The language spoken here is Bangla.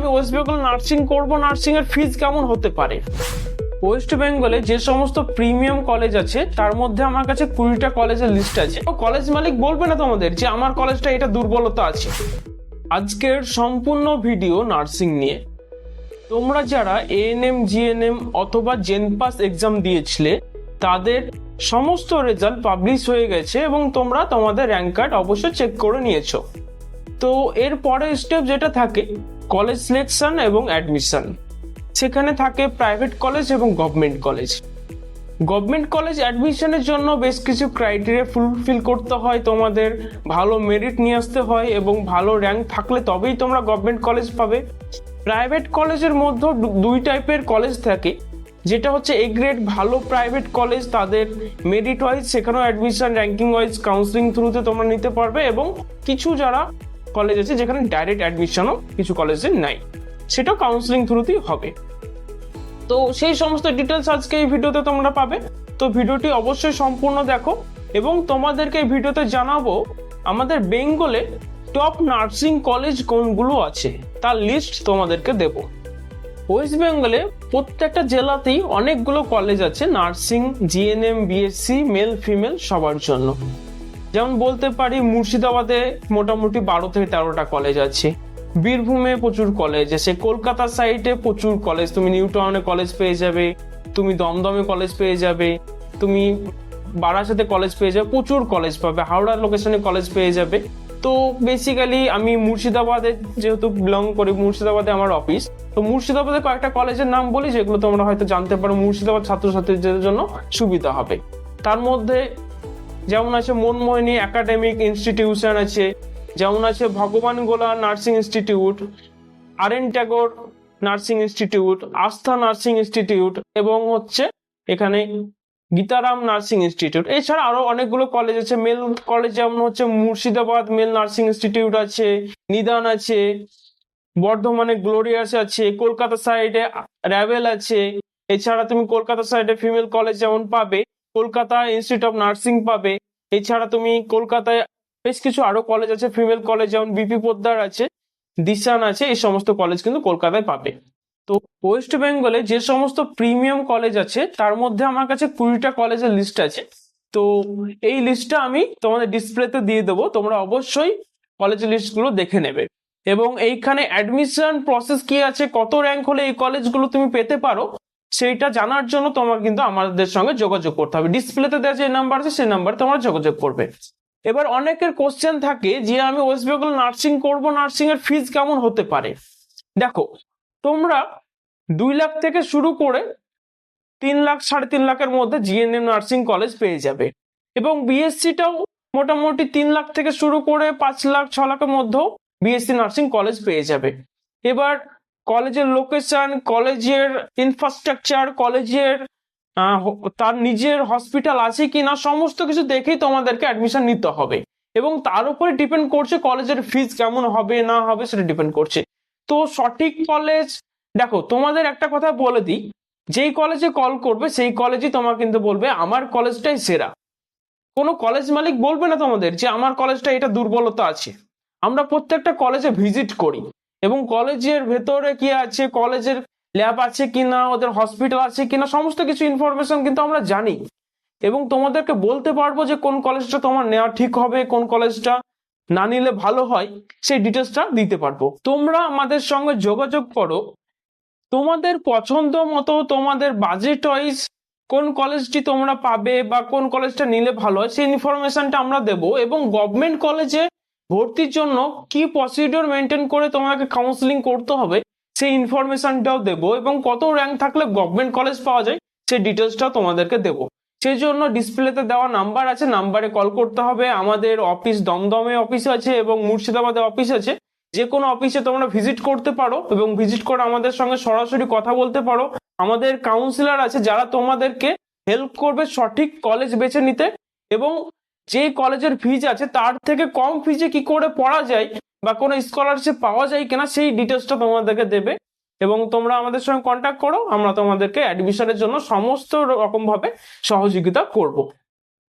আমি ওয়েস্ট বেঙ্গল নার্সিং করব নার্সিং এর ফিজ কেমন হতে পারে? ওয়েস্ট বেঙ্গলে যে সমস্ত প্রিমিয়াম কলেজ আছে, তার মধ্যে আমার কাছে কুড়িটা কলেজের লিস্ট আছে। ও কলেজ মালিক বলবে না তোমাদের যে আমার কলেজটা এটা দুর্বলতা আছে। আজকের সম্পূর্ণ ভিডিও নার্সিং নিয়ে। তোমরা যারা এএনএম জিএনএম অথবা জেনপাস এক্সাম দিয়েছিলে, তাদের সমস্ত রেজাল্ট পাবলিশ হয়ে গেছে এবং তোমরা তোমাদের র্যাঙ্ক কার্ড অবশ্যই চেক করে নিয়েছো। তো এর পরের স্টেপ যেটা থাকে কলেজ সিলেকশন এবং অ্যাডমিশন। সেখানে থাকে প্রাইভেট কলেজ এবং গভর্নমেন্ট কলেজ। গভর্নমেন্ট কলেজ অ্যাডমিশনের জন্য বেশ কিছু ক্রাইটেরিয়া ফুলফিল করতে হয়, তোমাদের ভালো মেরিট নিয়ে আসতে হয় এবং ভালো র্যাঙ্ক থাকলে তবেই তোমরা গভর্নমেন্ট কলেজ পাবে। প্রাইভেট কলেজের মধ্যে দুই টাইপের কলেজ থাকে, যেটা হচ্ছে এ গ্রেড ভালো প্রাইভেট কলেজ, তাদের মেরিট ওয়াইজ সেখানেও অ্যাডমিশন র্যাঙ্কিং ওয়াইজ কাউন্সিলিং থ্রুতে তোমরা নিতে পারবে এবং কিছু যারা কলেজ আছে যেখানে ডাইরেক্ট অ্যাডমিশনও কিছু কলেজে নাই। সেটাও কাউন্সিলিং থ্রুতেই হবে। তো সেই সমস্ত ডিটেলস আজকে এই ভিডিওতে তোমরা পাবে। তো ভিডিওটি অবশ্যই সম্পূর্ণ দেখো এবং তোমাদেরকে এই ভিডিওতে জানাব, আমাদের বেঙ্গলে টপ নার্সিং কলেজ কোনগুলো আছে? তার লিস্ট তোমাদেরকে দেব। ওয়েস্ট বেঙ্গলে প্রত্যেকটা জেলাতেই অনেকগুলো কলেজ আছে nursing GNM BSc male female সবার জন্য। যেমন বলতে পারি, মুর্শিদাবাদে মোটামুটি বারো থেকে তেরোটা কলেজ আছে। বীরভূমে প্রচুর কলেজ আছে। কলকাতা সাইডে প্রচুর কলেজ তুমি নিউ টাউনে কলেজ পেয়ে যাবে, তুমি দমদমে কলেজ পেয়ে যাবে, তুমি বারাসাতে কলেজ পেয়ে যাবে, প্রচুর কলেজ পাবে। হাওড়ার লোকেশনে কলেজ পেয়ে যাবে। তো বেসিক্যালি আমি মুর্শিদাবাদে যেহেতু বিলং করি, মুর্শিদাবাদে আমার অফিস তো মুর্শিদাবাদে কয়েকটা কলেজের নাম বলি, যেগুলো তোমরা হয়তো জানতে পারো। মুর্শিদাবাদ ছাত্রছাত্রীদের জন্য সুবিধা হবে। তার মধ্যে যেমন আছে মনমোহিনী একাডেমিক ইনস্টিটিউশন আছে, যেমন আছে Bhagwan Gola nursing institute R N Tagore nursing institute Astha nursing institute এবং হচ্ছে এখানে গীতারাম নার্সিং ইনস্টিটিউট এছাড়া আরও অনেকগুলো কলেজ আছে। মেল কলেজ যেমন হচ্ছে মুর্শিদাবাদ মেল নার্সিং ইনস্টিটিউট আছে, নিদান আছে, বর্ধমানে গ্লোরিয়াস আছে, কলকাতা সাইডে র্যাভেল আছে। এছাড়া তুমি কলকাতা সাইডে ফিমেল কলেজ যেমন পাবে, কলকাতা ইনস্টিটিউট অফ নার্সিং পাবে। এছাড়া তুমি কলকাতায় বেশ কিছু আরও কলেজ আছে ফিমেল কলেজ যেমন বিপি পোদ্দার আছে, দিশান আছে, এই সমস্ত কলেজ কিন্তু কলকাতায় পাবে। তো ওয়েস্ট বেঙ্গলে যে সমস্ত প্রিমিয়াম কলেজ আছে, তার মধ্যে আমার কাছে কুড়িটা কলেজের লিস্ট আছে। তো এই লিস্টটা আমি তোমাদের ডিসপ্লেতে দিয়ে দেবো, তোমরা অবশ্যই কলেজের লিস্টগুলো দেখে নেবে। এবং এইখানে অ্যাডমিশন প্রসেস কি আছে, কত র্যাঙ্ক হলে এই কলেজগুলো তুমি পেতে পারো সেইটা জানার জন্য তোমার কিন্তু আমাদের সঙ্গে যোগাযোগ করতে হবে। ডিসপ্লেতে দেওয়া যে নাম্বার আছে, সেই নাম্বারে তোমরা যোগাযোগ করবে। এবার অনেকের কোশ্চেন থাকে যে, আমি ওয়েস্ট বেঙ্গল নার্সিং করব নার্সিং এর ফিজ কেমন হতে পারে? দেখো, তোমরা দুই লাখ থেকে শুরু করে তিন লাখ, সাড়ে তিন লাখের মধ্যে জিএনএম নার্সিং কলেজ পেয়ে যাবে। এবং বিএসসিটাও মোটামুটি তিন লাখ থেকে শুরু করে পাঁচ লাখ, ছ লাখের মধ্যেও বিএসসি নার্সিং কলেজ পেয়ে যাবে। এবার কলেজের লোকেশন কলেজের ইনফ্রাস্ট্রাকচার কলেজের তার নিজের হসপিটাল আছে কি না সমস্ত কিছু দেখেই তোমাদেরকে অ্যাডমিশন নিতে হবে। এবং তার উপরে ডিপেন্ড করছে কলেজের ফিজ কেমন হবে, না হবে, সেটা ডিপেন্ড করছে। তো সঠিক কলেজ দেখো, তোমাদের একটা কথা বলে দিই। যেই কলেজে কল করবে, সেই কলেজই তোমার কিন্তু বলবে, আমার কলেজটাই সেরা। কোনো কলেজ মালিক বলবে না তোমাদের যে, আমার কলেজটা এটা দুর্বলতা আছে। আমরা প্রত্যেকটা কলেজে ভিজিট করি। এবং কলেজের ভেতরে কি আছে, কলেজের ল্যাব আছে কিনা, ওদের হসপিটাল আছে কিনা, সমস্ত কিছু ইনফরমেশন কিন্তু আমরা জানি। এবং তোমাদেরকে বলতে পারব যে কোন কলেজটা তোমার নেওয়া ঠিক হবে, কোন কলেজটা না নিলে ভালো হয়, সেই ডিটেলসটা দিতে পারব। তোমরা আমাদের সঙ্গে যোগাযোগ করো। তোমাদের পছন্দ মতো তোমাদের বাজেট ওয়াইজ কোন কলেজটি তোমরা পাবে বা কোন কলেজটা নিলে ভালো হয়, সেই ইনফরমেশনটা আমরা দেবো। এবং গভর্নমেন্ট কলেজে ভর্তির জন্য কি প্রসিডিওর মেনটেন করে তোমাকে কাউন্সিলিং করতে হবে, সেই ইনফরমেশনটাও দেবো এবং কত র্যাঙ্ক থাকলে গভর্নমেন্ট কলেজ পাওয়া যায়, সেই ডিটেলসটাও তোমাদেরকে দেবো। সেই জন্য ডিসপ্লেতে দেওয়া নাম্বার আছে নাম্বারে কল করতে হবে। আমাদের অফিস দমদমে অফিস আছে এবং মুর্শিদাবাদে অফিস আছে। যে কোনো অফিসে তোমরা ভিজিট করতে পারো এবং ভিজিট করে আমাদের সঙ্গে সরাসরি কথা বলতে পারো। আমাদের কাউন্সিলর আছে যারা তোমাদেরকে হেল্প করবে সঠিক কলেজ বেছে নিতে এবং যে কলেজের ফিজ আছে, তার থেকে কম ফিজে কি করে পড়া যায় বা কোনো স্কলারশিপ পাওয়া যায় কিনা, সেই ডিটেলসটা তোমাদেরকে দেবে। এবং তোমরা আমাদের সঙ্গে কন্ট্যাক্ট করো, আমরা তোমাদেরকে অ্যাডমিশনের জন্য সমস্ত রকমভাবে সহযোগিতা করব।